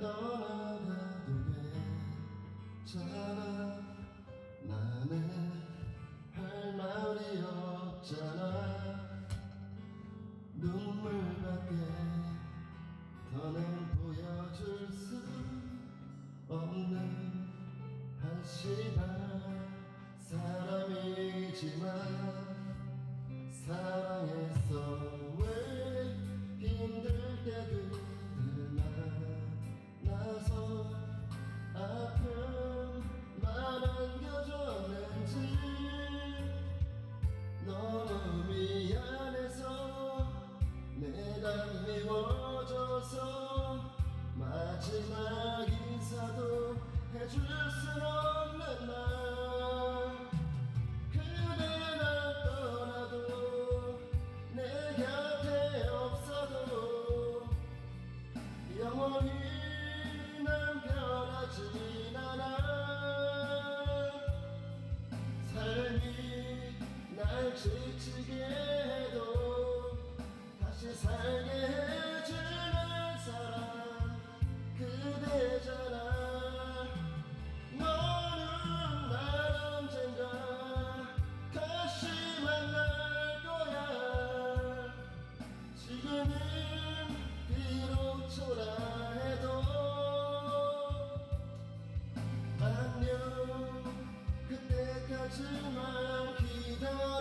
떠나가도 돼. 그리워져서 마지막 인사도 해줄 수록 하지만 기다려.